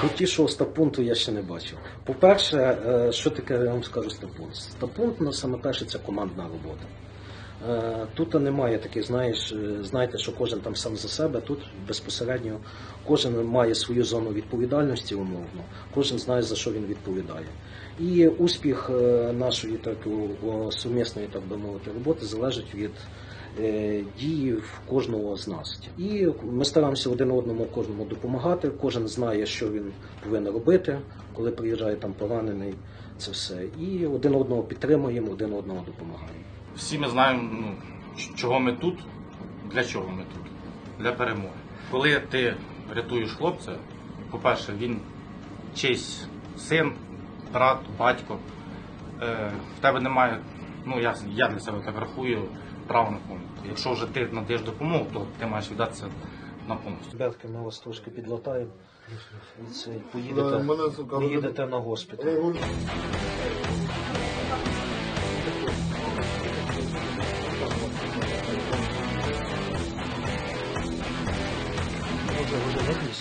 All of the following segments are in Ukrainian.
Крутішого стапунту я ще не бачив. По-перше, е, що таке я вам скажу стапунт? Стапунт, ну, саме перше, це командна робота. Е, Тут немає таких, знаєш, е, знаєте, що кожен там сам за себе. Тут безпосередньо кожен має свою зону відповідальності умовно, кожен знає за що він відповідає. І успіх е, нашої так сумісної, так би мовити, роботи залежить від дії кожного з нас. І ми стараємося один одному кожному допомагати. Кожен знає, що він повинен робити, коли приїжджає там поранений. Це все. І один одного підтримуємо, один одного допомагаємо. Всі ми знаємо, ну, чого ми тут, для чого ми тут, для перемоги. Коли ти рятуєш хлопця, по-перше, він чийсь син, брат, батько. Е, в тебе немає, ну я, я для себе так рахую, права на помилку. Якщо вже ти надаєш допомогу, то ти маєш віддатися на повністю. Ребятки, ми вас трошки підлатаємо. І це, поїдете, поїдете на госпіталь.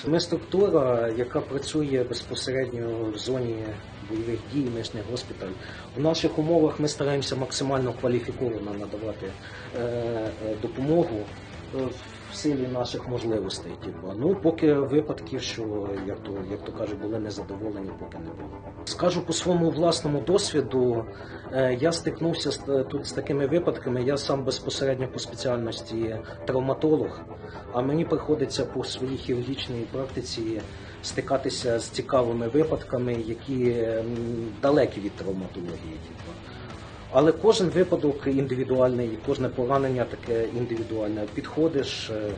Ми структура, яка працює безпосередньо в зоні бойових дій, ми ж не госпіталь. У наших умовах ми стараємося максимально кваліфіковано надавати е, е, допомогу е, в силі наших можливостей. Типу. Ну, поки випадків, що як то, як то кажуть, були незадоволені, поки не було. Скажу по своєму власному досвіду, е, я стикнувся з, е, тут з такими випадками. Я сам безпосередньо по спеціальності травматолог, а мені приходиться по своїй хірургічній практиці стикатися з цікавими випадками, які далекі від травматології. Типу. Але кожен випадок індивідуальний, кожне поранення таке індивідуальне. Підходиш е,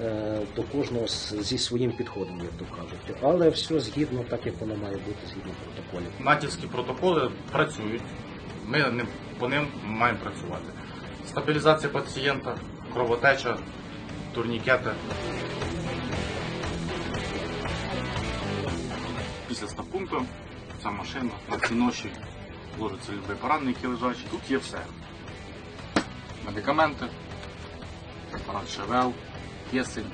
е, до кожного зі своїм підходом, як то кажуть. Але все згідно, так як воно має бути, згідно протоколів. натівські протоколи працюють. Ми по ним маємо працювати. Стабілізація пацієнта, кровотеча, турнікети. Після стапункту ця машина на ці ноші ложиться любий поранений, який лежачий. Тут є все. Медикаменти, препарат ШВЛ, кисень,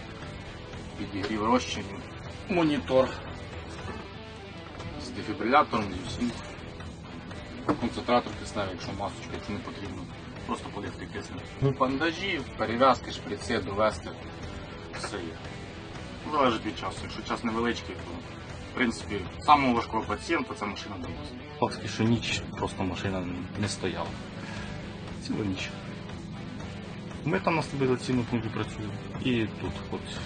підігрів розчинів, монітор з дефібрилятором, зі всім. Концентратор кисневий, якщо масочка, якщо не потрібно. Просто подихти киснем. Бандажі, перев'язки, шприци, довести. Все є. Залежить від часу. Якщо час невеличкий, то в принципі самого важкого пацієнта ця машина доносить. Фактично, що ніч просто машина не стояла. Цілу ніч. Ми там на стабілізаційному пункті працюємо. І тут хлопці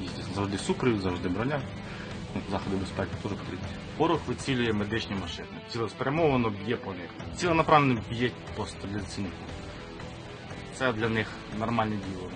їздять. Завжди супровід, завжди броня. Ну, Заходи безпеки теж потрібні. Ворог вицілює медичні машини. Цілеспрямовано б'є по них. Ціленаправленно б'є по стабілізаційному пункту. Це для них нормальне діло.